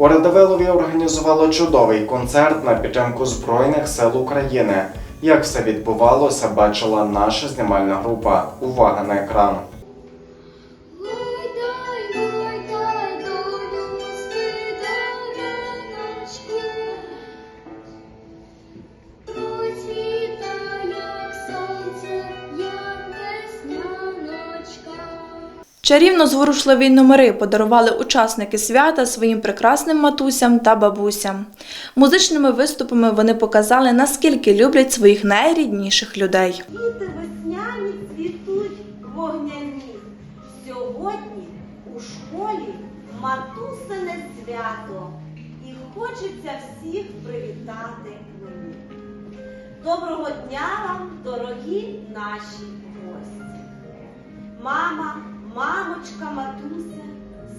У Радивилові організували чудовий концерт на підтримку Збройних сил України. Як все відбувалося, бачила наша знімальна група. Увага на екран. Чарівно зворушливі номери подарували учасники свята своїм прекрасним матусям та бабусям. Музичними виступами вони показали, наскільки люблять своїх найрідніших людей. Квіти весняні цвітуть вогняні. Сьогодні у школі матусине свято. І хочеться всіх привітати мені. Доброго дня вам, дорогі наші гості. Мама, мамочка, матуся,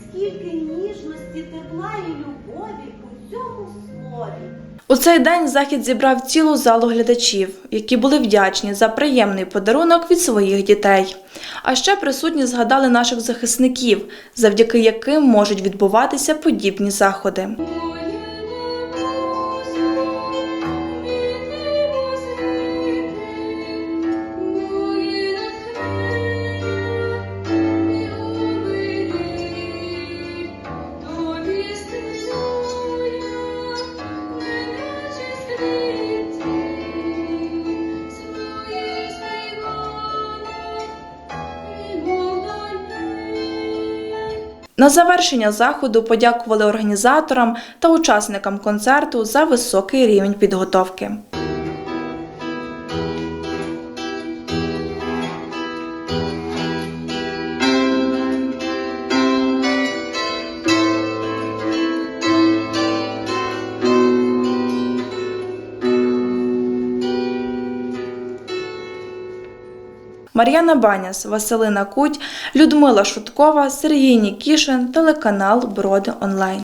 скільки ніжності, тепла і любові у цьому слові. У цей день захід зібрав цілу залу глядачів, які були вдячні за приємний подарунок від своїх дітей. А ще присутні згадали наших захисників, завдяки яким можуть відбуватися подібні заходи. На завершення заходу подякували організаторам та учасникам концерту за високий рівень підготовки. Мар'яна Баняс, Василина Куть, Людмила Шуткова, Сергій Нікішин, телеканал Броди Онлайн.